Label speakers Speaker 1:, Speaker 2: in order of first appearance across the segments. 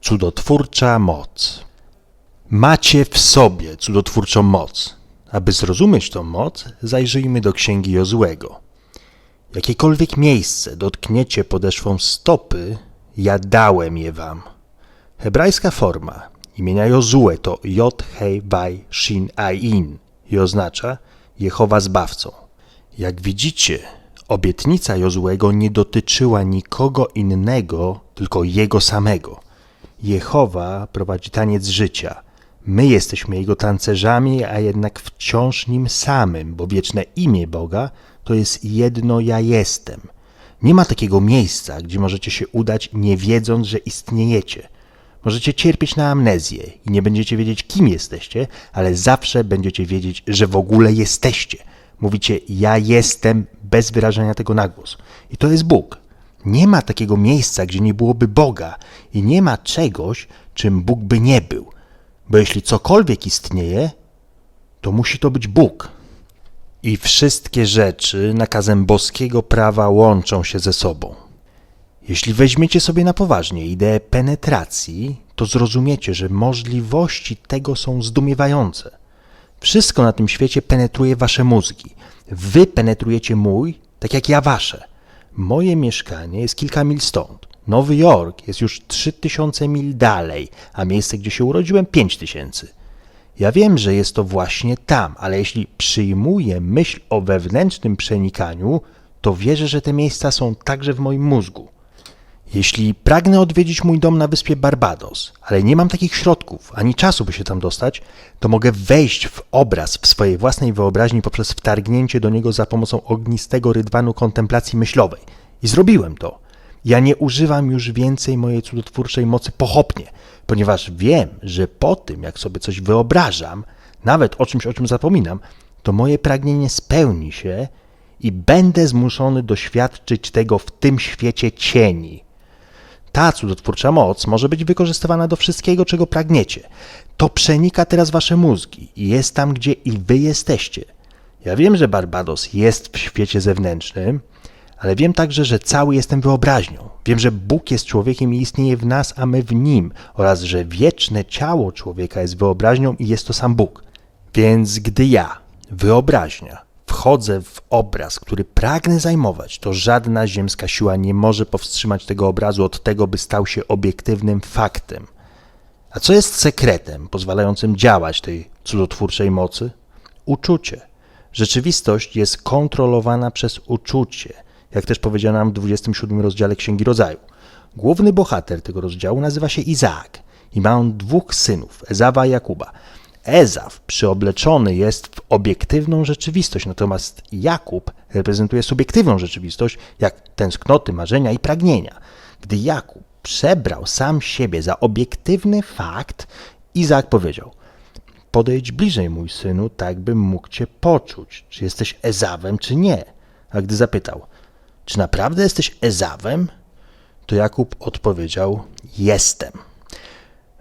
Speaker 1: Cudotwórcza moc. Macie w sobie cudotwórczą moc. Aby zrozumieć tą moc, zajrzyjmy do księgi Jozłego. Jakiekolwiek miejsce dotkniecie podeszwą stopy, ja dałem je wam. Hebrajska forma imienia Jozue to J, Hej, Waj, Shin, Ain i oznacza Jehowa Zbawcą. Jak widzicie, obietnica Jozuego nie dotyczyła nikogo innego, tylko jego samego. Jehowa prowadzi taniec życia. My jesteśmy jego tancerzami, a jednak wciąż nim samym, bo wieczne imię Boga to jest jedno ja jestem. Nie ma takiego miejsca, gdzie możecie się udać, nie wiedząc, że istniejecie. Możecie cierpieć na amnezję i nie będziecie wiedzieć, kim jesteście, ale zawsze będziecie wiedzieć, że w ogóle jesteście. Mówicie, ja jestem, bez wyrażania tego na głos. I to jest Bóg. Nie ma takiego miejsca, gdzie nie byłoby Boga i nie ma czegoś, czym Bóg by nie był. Bo jeśli cokolwiek istnieje, to musi to być Bóg. I wszystkie rzeczy nakazem boskiego prawa łączą się ze sobą. Jeśli weźmiecie sobie na poważnie ideę penetracji, to zrozumiecie, że możliwości tego są zdumiewające. Wszystko na tym świecie penetruje wasze mózgi. Wy penetrujecie mój, tak jak ja wasze. Moje mieszkanie jest kilka mil stąd. Nowy Jork jest już 3000 mil dalej, a miejsce, gdzie się urodziłem, 5000. Ja wiem, że jest to właśnie tam, ale jeśli przyjmuję myśl o wewnętrznym przenikaniu, to wierzę, że te miejsca są także w moim mózgu. Jeśli pragnę odwiedzić mój dom na wyspie Barbados, ale nie mam takich środków ani czasu, by się tam dostać, to mogę wejść w obraz w swojej własnej wyobraźni poprzez wtargnięcie do niego za pomocą ognistego rydwanu kontemplacji myślowej. I zrobiłem to. Ja nie używam już więcej mojej cudotwórczej mocy pochopnie, ponieważ wiem, że po tym, jak sobie coś wyobrażam, nawet o czymś, o czym zapominam, to moje pragnienie spełni się i będę zmuszony doświadczyć tego w tym świecie cieni. Ta cudotwórcza moc może być wykorzystywana do wszystkiego, czego pragniecie. To przenika teraz wasze mózgi i jest tam, gdzie i wy jesteście. Ja wiem, że Barbados jest w świecie zewnętrznym, ale wiem także, że cały jestem wyobraźnią. Wiem, że Bóg jest człowiekiem i istnieje w nas, a my w nim, oraz że wieczne ciało człowieka jest wyobraźnią i jest to sam Bóg. Więc gdy ja, wyobraźnia, wchodzę w obraz, który pragnę zajmować, to żadna ziemska siła nie może powstrzymać tego obrazu od tego, by stał się obiektywnym faktem. A co jest sekretem pozwalającym działać tej cudotwórczej mocy? Uczucie. Rzeczywistość jest kontrolowana przez uczucie, jak też powiedziano nam w 27 rozdziale Księgi Rodzaju. Główny bohater tego rozdziału nazywa się Izaak i ma on dwóch synów, Ezawa i Jakuba. Ezaw przyobleczony jest w obiektywną rzeczywistość, natomiast Jakub reprezentuje subiektywną rzeczywistość, jak tęsknoty, marzenia i pragnienia. Gdy Jakub przebrał sam siebie za obiektywny fakt, Izaak powiedział: Podejdź bliżej, mój synu, tak bym mógł cię poczuć, czy jesteś Ezawem, czy nie. A gdy zapytał: Czy naprawdę jesteś Ezawem? To Jakub odpowiedział: Jestem.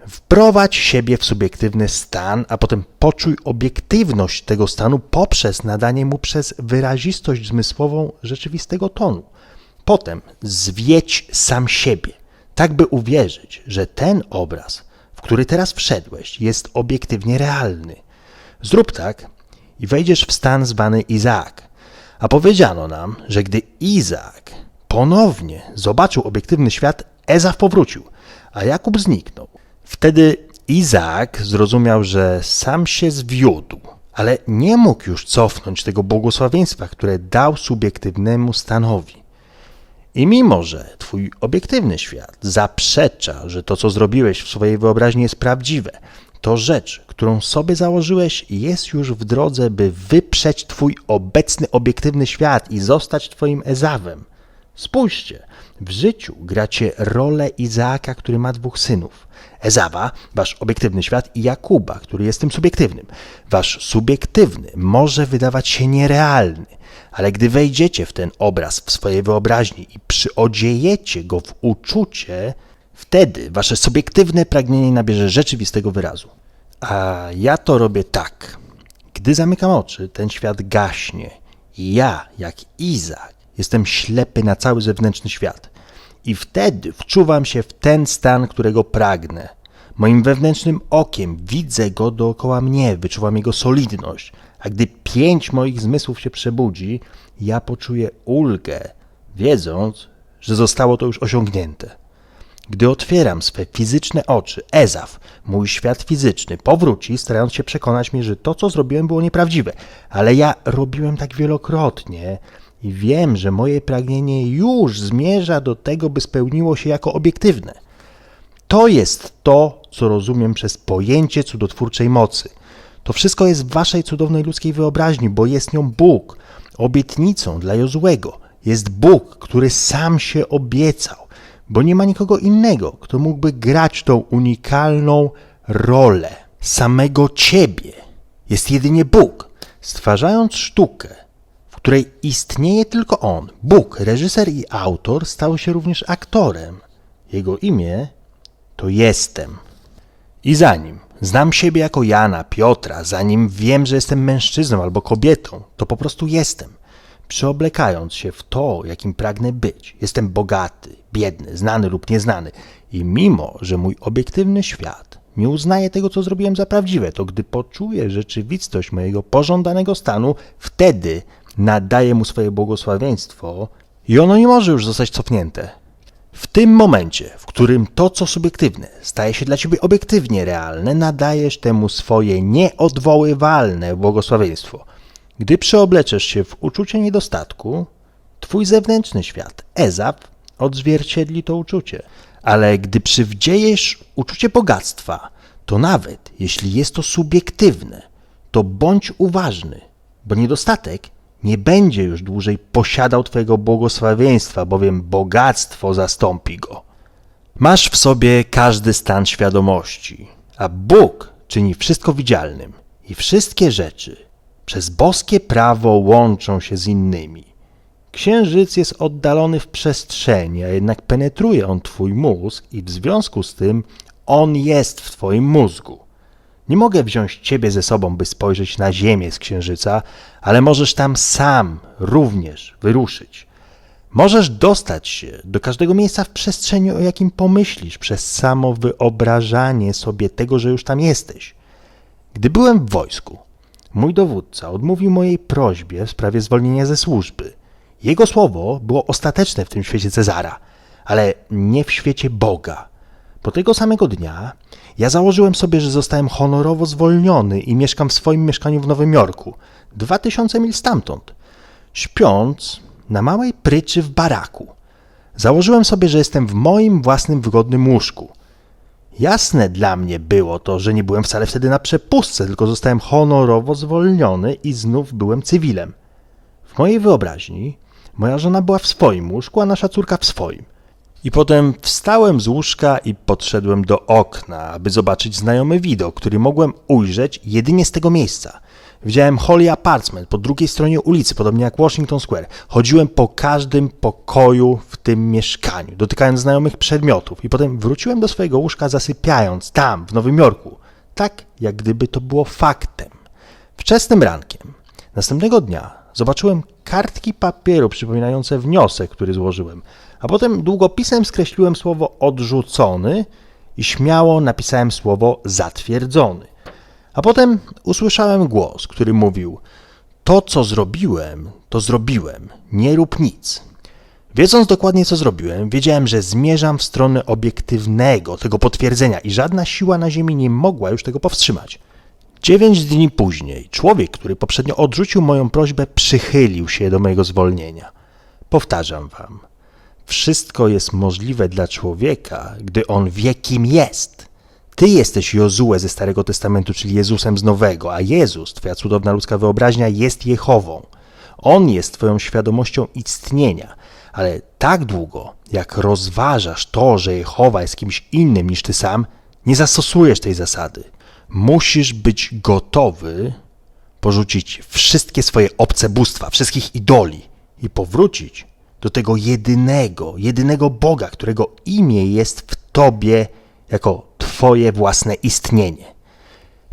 Speaker 1: Wprowadź siebie w subiektywny stan, a potem poczuj obiektywność tego stanu poprzez nadanie mu przez wyrazistość zmysłową rzeczywistego tonu. Potem zwiedź sam siebie, tak by uwierzyć, że ten obraz, w który teraz wszedłeś, jest obiektywnie realny. Zrób tak i wejdziesz w stan zwany Izaak. A powiedziano nam, że gdy Izaak ponownie zobaczył obiektywny świat, Ezaw powrócił, a Jakub zniknął. Wtedy Izaak zrozumiał, że sam się zwiódł, ale nie mógł już cofnąć tego błogosławieństwa, które dał subiektywnemu stanowi. I mimo, że twój obiektywny świat zaprzecza, że to, co zrobiłeś w swojej wyobraźni jest prawdziwe, to rzecz, którą sobie założyłeś, jest już w drodze, by wyprzeć twój obecny obiektywny świat i zostać twoim Ezawem. Spójrzcie, w życiu gracie rolę Izaaka, który ma dwóch synów. Ezawa, wasz obiektywny świat, i Jakuba, który jest tym subiektywnym. Wasz subiektywny może wydawać się nierealny, ale gdy wejdziecie w ten obraz w swojej wyobraźni i przyodziejecie go w uczucie, wtedy wasze subiektywne pragnienie nabierze rzeczywistego wyrazu. A ja to robię tak. Gdy zamykam oczy, ten świat gaśnie. I ja, jak Izak, jestem ślepy na cały zewnętrzny świat. I wtedy wczuwam się w ten stan, którego pragnę. Moim wewnętrznym okiem widzę go dookoła mnie, wyczuwam jego solidność, a gdy pięć moich zmysłów się przebudzi, ja poczuję ulgę, wiedząc, że zostało to już osiągnięte. Gdy otwieram swe fizyczne oczy, Ezaf, mój świat fizyczny, powróci, starając się przekonać mnie, że to, co zrobiłem, było nieprawdziwe. Ale ja robiłem tak wielokrotnie i wiem, że moje pragnienie już zmierza do tego, by spełniło się jako obiektywne. To jest to, co rozumiem przez pojęcie cudotwórczej mocy. To wszystko jest w waszej cudownej ludzkiej wyobraźni, bo jest nią Bóg. Obietnicą dla Jozłego jest Bóg, który sam się obiecał, bo nie ma nikogo innego, kto mógłby grać tą unikalną rolę samego ciebie. Jest jedynie Bóg, stwarzając sztukę, której istnieje tylko On. Bóg, reżyser i autor, stał się również aktorem. Jego imię to jestem. I zanim znam siebie jako Jana, Piotra, zanim wiem, że jestem mężczyzną albo kobietą, to po prostu jestem. Przeoblekając się w to, jakim pragnę być, jestem bogaty, biedny, znany lub nieznany. I mimo, że mój obiektywny świat nie uznaje tego, co zrobiłem za prawdziwe, to gdy poczuję rzeczywistość mojego pożądanego stanu, wtedy nadaję mu swoje błogosławieństwo i ono nie może już zostać cofnięte. W tym momencie, w którym to, co subiektywne, staje się dla ciebie obiektywnie realne, nadajesz temu swoje nieodwoływalne błogosławieństwo. Gdy przeobleczesz się w uczucie niedostatku, twój zewnętrzny świat, Ezap, odzwierciedli to uczucie. Ale gdy przywdziejesz uczucie bogactwa, to nawet jeśli jest to subiektywne, to bądź uważny, bo niedostatek nie będzie już dłużej posiadał Twojego błogosławieństwa, bowiem bogactwo zastąpi go. Masz w sobie każdy stan świadomości, a Bóg czyni wszystko widzialnym i wszystkie rzeczy przez boskie prawo łączą się z innymi. Księżyc jest oddalony w przestrzeni, a jednak penetruje on Twój mózg i w związku z tym on jest w Twoim mózgu. Nie mogę wziąć ciebie ze sobą, by spojrzeć na Ziemię z księżyca, ale możesz tam sam również wyruszyć. Możesz dostać się do każdego miejsca w przestrzeni, o jakim pomyślisz, przez samo wyobrażanie sobie tego, że już tam jesteś. Gdy byłem w wojsku, mój dowódca odmówił mojej prośbie w sprawie zwolnienia ze służby. Jego słowo było ostateczne w tym świecie Cezara, ale nie w świecie Boga. Po tego samego dnia ja założyłem sobie, że zostałem honorowo zwolniony i mieszkam w swoim mieszkaniu w Nowym Jorku, dwa tysiące mil stamtąd, śpiąc na małej pryczy w baraku. Założyłem sobie, że jestem w moim własnym wygodnym łóżku. Jasne dla mnie było to, że nie byłem wcale wtedy na przepustce, tylko zostałem honorowo zwolniony i znów byłem cywilem. W mojej wyobraźni moja żona była w swoim łóżku, a nasza córka w swoim. I potem wstałem z łóżka i podszedłem do okna, aby zobaczyć znajomy widok, który mogłem ujrzeć jedynie z tego miejsca. Widziałem Holly Apartment po drugiej stronie ulicy, podobnie jak Washington Square. Chodziłem po każdym pokoju w tym mieszkaniu, dotykając znajomych przedmiotów i potem wróciłem do swojego łóżka zasypiając tam, w Nowym Jorku. Tak, jak gdyby to było faktem. Wczesnym rankiem następnego dnia zobaczyłem kartki papieru przypominające wniosek, który złożyłem, a potem długopisem skreśliłem słowo odrzucony i śmiało napisałem słowo zatwierdzony. A potem usłyszałem głos, który mówił: To, co zrobiłem, to zrobiłem, nie rób nic. Wiedząc dokładnie, co zrobiłem, wiedziałem, że zmierzam w stronę obiektywnego, tego potwierdzenia i żadna siła na Ziemi nie mogła już tego powstrzymać. Dziewięć dni później człowiek, który poprzednio odrzucił moją prośbę, przychylił się do mojego zwolnienia. Powtarzam wam, wszystko jest możliwe dla człowieka, gdy on wie, kim jest. Ty jesteś Jozue ze Starego Testamentu, czyli Jezusem z Nowego, a Jezus, twoja cudowna ludzka wyobraźnia, jest Jehową. On jest twoją świadomością istnienia, ale tak długo, jak rozważasz to, że Jehowa jest kimś innym niż ty sam, nie zastosujesz tej zasady. Musisz być gotowy porzucić wszystkie swoje obce bóstwa, wszystkich idoli i powrócić do tego jedynego, jedynego Boga, którego imię jest w Tobie jako Twoje własne istnienie.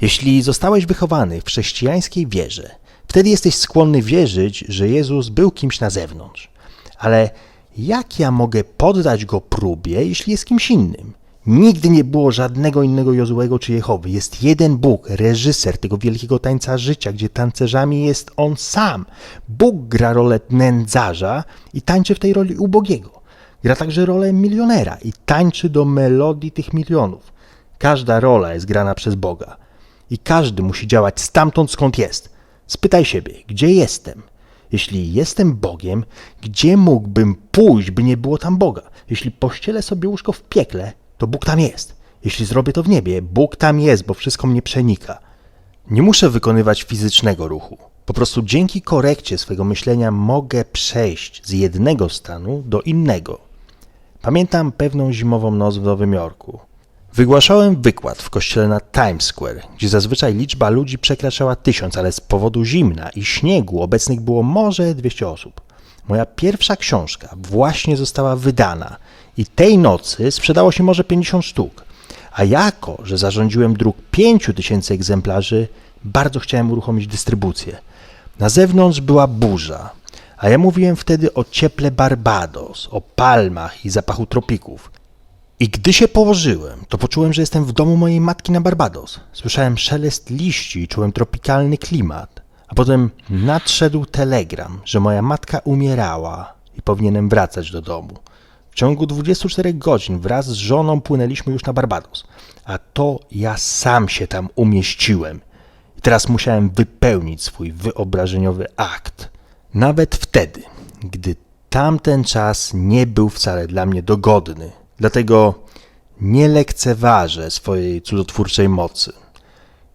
Speaker 1: Jeśli zostałeś wychowany w chrześcijańskiej wierze, wtedy jesteś skłonny wierzyć, że Jezus był kimś na zewnątrz. Ale Jak ja mogę poddać go próbie, jeśli jest kimś innym? Nigdy nie było żadnego innego Jozłego czy Jehowy. Jest jeden Bóg, reżyser tego wielkiego tańca życia, gdzie tancerzami jest On sam. Bóg gra rolę nędzarza i tańczy w tej roli ubogiego. Gra także rolę milionera i tańczy do melodii tych milionów. Każda rola jest grana przez Boga i każdy musi działać stamtąd, skąd jest. Spytaj siebie, gdzie jestem? Jeśli jestem Bogiem, gdzie mógłbym pójść, by nie było tam Boga? Jeśli pościelę sobie łóżko w piekle, to Bóg tam jest. Jeśli zrobię to w niebie, Bóg tam jest, bo wszystko mnie przenika. Nie muszę wykonywać fizycznego ruchu. Po prostu dzięki korekcie swego myślenia mogę przejść z jednego stanu do innego. Pamiętam pewną zimową noc w Nowym Jorku. Wygłaszałem wykład w kościele na Times Square, gdzie zazwyczaj liczba ludzi przekraczała tysiąc, ale z powodu zimna i śniegu obecnych było może 200 osób. Moja pierwsza książka właśnie została wydana i tej nocy sprzedało się może 50 sztuk. A jako, że zarządziłem druk 5000 egzemplarzy, bardzo chciałem uruchomić dystrybucję. Na zewnątrz była burza, a ja mówiłem wtedy o cieple Barbados, o palmach i zapachu tropików. I gdy się położyłem, to poczułem, że jestem w domu mojej matki na Barbados. Słyszałem szelest liści i czułem tropikalny klimat. A potem nadszedł telegram, że moja matka umierała i powinienem wracać do domu. Ciągu 24 godzin wraz z żoną płynęliśmy już na Barbados, a to ja sam się tam umieściłem. I teraz musiałem wypełnić swój wyobrażeniowy akt. Nawet wtedy, gdy tamten czas nie był wcale dla mnie dogodny. Dlatego nie lekceważę swojej cudotwórczej mocy.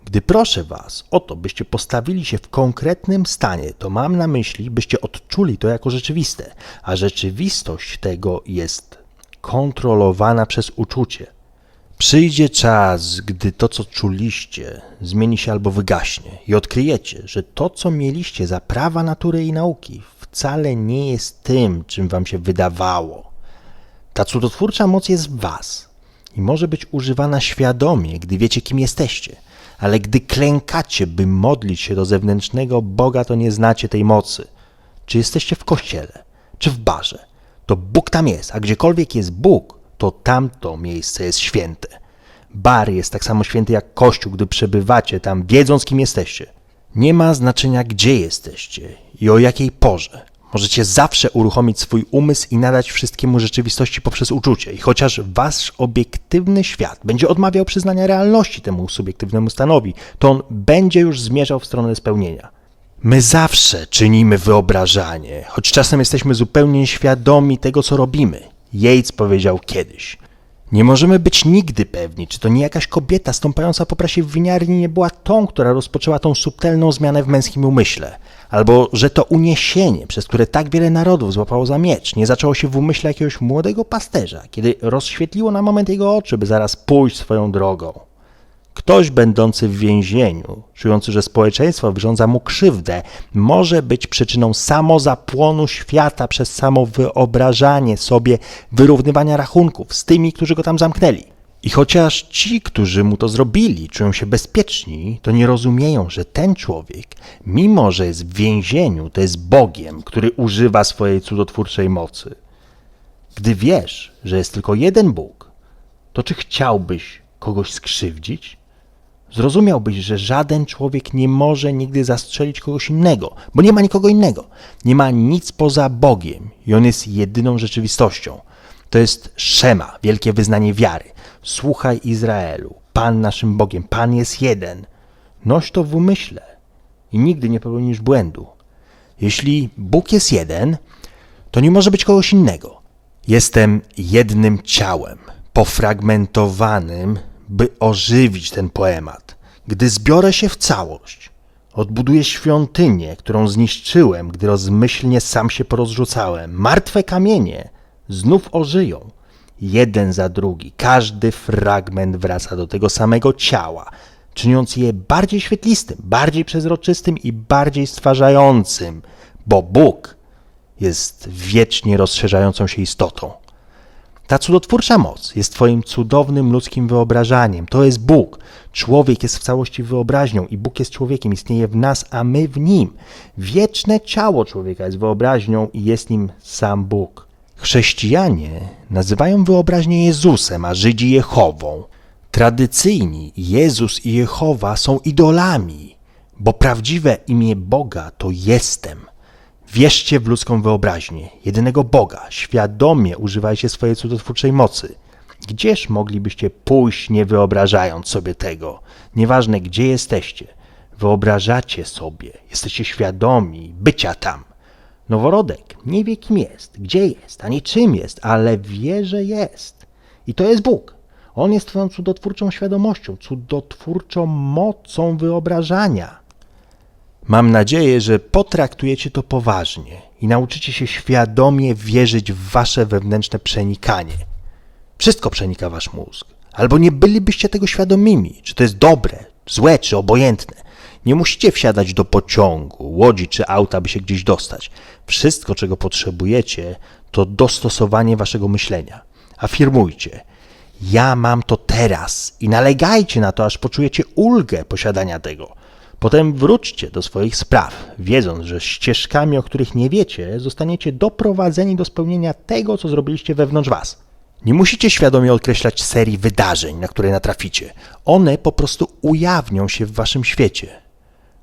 Speaker 1: Gdy proszę Was o to, byście postawili się w konkretnym stanie, to mam na myśli, byście odczuli to jako rzeczywiste, a rzeczywistość tego jest kontrolowana przez uczucie. Przyjdzie czas, gdy to, co czuliście, zmieni się albo wygaśnie i odkryjecie, że to, co mieliście za prawa natury i nauki, wcale nie jest tym, czym Wam się wydawało. Ta cudotwórcza moc jest w Was i może być używana świadomie, gdy wiecie, kim jesteście. Ale gdy klękacie, by modlić się do zewnętrznego Boga, to nie znacie tej mocy. Czy jesteście w kościele, czy w barze, to Bóg tam jest, a gdziekolwiek jest Bóg, to tamto miejsce jest święte. Bar jest tak samo święty jak kościół, gdy przebywacie tam, wiedząc, kim jesteście. Nie ma znaczenia, gdzie jesteście i o jakiej porze. Możecie zawsze uruchomić swój umysł i nadać wszystkiemu rzeczywistości poprzez uczucie. I chociaż wasz obiektywny świat będzie odmawiał przyznania realności temu subiektywnemu stanowi, to on będzie już zmierzał w stronę spełnienia. My zawsze czynimy wyobrażanie, choć czasem jesteśmy zupełnie nieświadomi tego, co robimy. Yates powiedział kiedyś. Nie możemy być nigdy pewni, czy to nie jakaś kobieta stąpająca po prasie w winiarni nie była tą, która rozpoczęła tą subtelną zmianę w męskim umyśle, albo że to uniesienie, przez które tak wiele narodów złapało za miecz, nie zaczęło się w umyśle jakiegoś młodego pasterza, kiedy rozświetliło na moment jego oczy, by zaraz pójść swoją drogą. Ktoś będący w więzieniu, czujący, że społeczeństwo wyrządza mu krzywdę, może być przyczyną samozapłonu świata przez samo wyobrażanie sobie wyrównywania rachunków z tymi, którzy go tam zamknęli. I chociaż ci, którzy mu to zrobili, czują się bezpieczni, to nie rozumieją, że ten człowiek, mimo że jest w więzieniu, to jest Bogiem, który używa swojej cudotwórczej mocy. Gdy wiesz, że jest tylko jeden Bóg, to czy chciałbyś kogoś skrzywdzić? Zrozumiałbyś, że żaden człowiek nie może nigdy zastrzelić kogoś innego, bo nie ma nikogo innego. Nie ma nic poza Bogiem i On jest jedyną rzeczywistością. To jest Szema, wielkie wyznanie wiary. Słuchaj Izraelu, Pan naszym Bogiem, Pan jest jeden. Noś to w umyśle i nigdy nie popełnisz błędu. Jeśli Bóg jest jeden, to nie może być kogoś innego. Jestem jednym ciałem, pofragmentowanym, by ożywić ten poemat. Gdy zbiorę się w całość, odbuduję świątynię, którą zniszczyłem, gdy rozmyślnie sam się porozrzucałem. Martwe kamienie znów ożyją, jeden za drugi. Każdy fragment wraca do tego samego ciała, czyniąc je bardziej świetlistym, bardziej przezroczystym i bardziej stwarzającym, bo Bóg jest wiecznie rozszerzającą się istotą. Ta cudotwórcza moc jest Twoim cudownym ludzkim wyobrażaniem. To jest Bóg. Człowiek jest w całości wyobraźnią i Bóg jest człowiekiem, istnieje w nas, a my w nim. Wieczne ciało człowieka jest wyobraźnią i jest nim sam Bóg. Chrześcijanie nazywają wyobraźnię Jezusem, a Żydzi Jehową. Tradycyjni Jezus i Jehowa są idolami, bo prawdziwe imię Boga to jestem. Wierzcie w ludzką wyobraźnię, jedynego Boga, świadomie używajcie swojej cudotwórczej mocy. Gdzież moglibyście pójść, nie wyobrażając sobie tego? Nieważne gdzie jesteście, wyobrażacie sobie, jesteście świadomi bycia tam. Noworodek nie wie kim jest, gdzie jest, ani czym jest, ale wie, że jest. I to jest Bóg. On jest Twoją cudotwórczą świadomością, cudotwórczą mocą wyobrażania. Mam nadzieję, że potraktujecie to poważnie i nauczycie się świadomie wierzyć w wasze wewnętrzne przenikanie. Wszystko przenika wasz mózg. Albo nie bylibyście tego świadomymi, czy to jest dobre, złe, czy obojętne. Nie musicie wsiadać do pociągu, łodzi czy auta, by się gdzieś dostać. Wszystko, czego potrzebujecie, to dostosowanie waszego myślenia. Afirmujcie. Ja mam to teraz i nalegajcie na to, aż poczujecie ulgę posiadania tego. Potem wróćcie do swoich spraw, wiedząc, że ścieżkami, o których nie wiecie, zostaniecie doprowadzeni do spełnienia tego, co zrobiliście wewnątrz was. Nie musicie świadomie określać serii wydarzeń, na które natraficie. One po prostu ujawnią się w waszym świecie.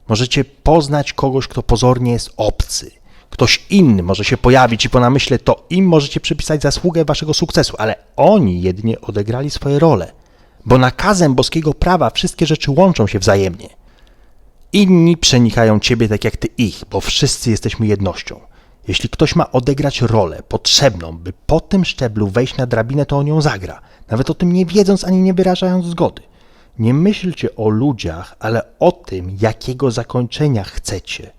Speaker 1: Możecie poznać kogoś, kto pozornie jest obcy. Ktoś inny może się pojawić i po namyśle to im możecie przypisać zasługę waszego sukcesu, ale oni jedynie odegrali swoje role, bo nakazem boskiego prawa wszystkie rzeczy łączą się wzajemnie. Inni przenikają ciebie tak jak ty ich, bo wszyscy jesteśmy jednością. Jeśli ktoś ma odegrać rolę potrzebną, by po tym szczeblu wejść na drabinę, to on ją zagra, nawet o tym nie wiedząc ani nie wyrażając zgody. Nie myślcie o ludziach, ale o tym, jakiego zakończenia chcecie.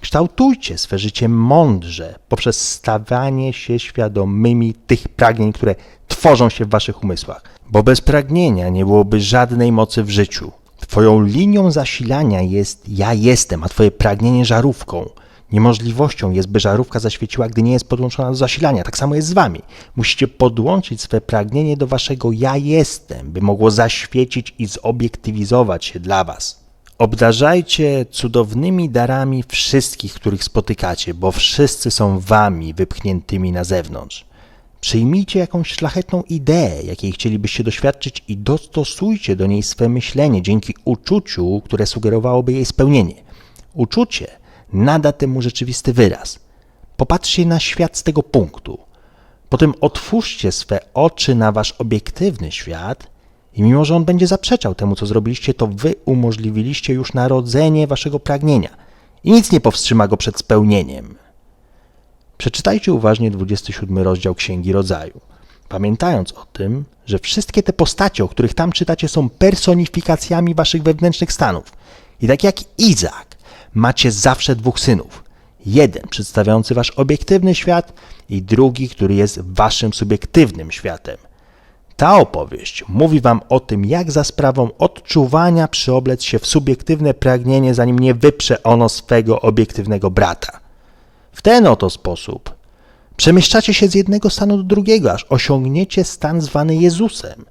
Speaker 1: Kształtujcie swe życie mądrze poprzez stawanie się świadomymi tych pragnień, które tworzą się w waszych umysłach, bo bez pragnienia nie byłoby żadnej mocy w życiu. Twoją linią zasilania jest ja jestem, a twoje pragnienie żarówką. Niemożliwością jest, by żarówka zaświeciła, gdy nie jest podłączona do zasilania. Tak samo jest z wami. Musicie podłączyć swe pragnienie do waszego ja jestem, by mogło zaświecić i zobiektywizować się dla was. Obdarzajcie cudownymi darami wszystkich, których spotykacie, bo wszyscy są wami wypchniętymi na zewnątrz. Przyjmijcie jakąś szlachetną ideę, jakiej chcielibyście doświadczyć i dostosujcie do niej swe myślenie dzięki uczuciu, które sugerowałoby jej spełnienie. Uczucie nada temu rzeczywisty wyraz. Popatrzcie na świat z tego punktu. Potem otwórzcie swe oczy na wasz obiektywny świat i mimo, że on będzie zaprzeczał temu, co zrobiliście, to wy umożliwiliście już narodzenie waszego pragnienia i nic nie powstrzyma go przed spełnieniem. Przeczytajcie uważnie 27 rozdział Księgi Rodzaju, pamiętając o tym, że wszystkie te postacie, o których tam czytacie, są personifikacjami waszych wewnętrznych stanów. I tak jak Izak, macie zawsze dwóch synów. Jeden przedstawiający wasz obiektywny świat i drugi, który jest waszym subiektywnym światem. Ta opowieść mówi wam o tym, jak za sprawą odczuwania przyoblec się w subiektywne pragnienie, zanim nie wyprze ono swego obiektywnego brata. W ten oto sposób przemieszczacie się z jednego stanu do drugiego, aż osiągniecie stan zwany Jezusem.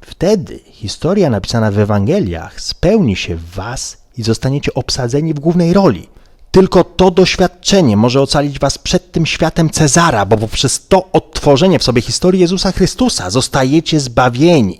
Speaker 1: Wtedy historia napisana w Ewangeliach spełni się w was i zostaniecie obsadzeni w głównej roli. Tylko to doświadczenie może ocalić was przed tym światem Cezara, bo poprzez to odtworzenie w sobie historii Jezusa Chrystusa zostajecie zbawieni.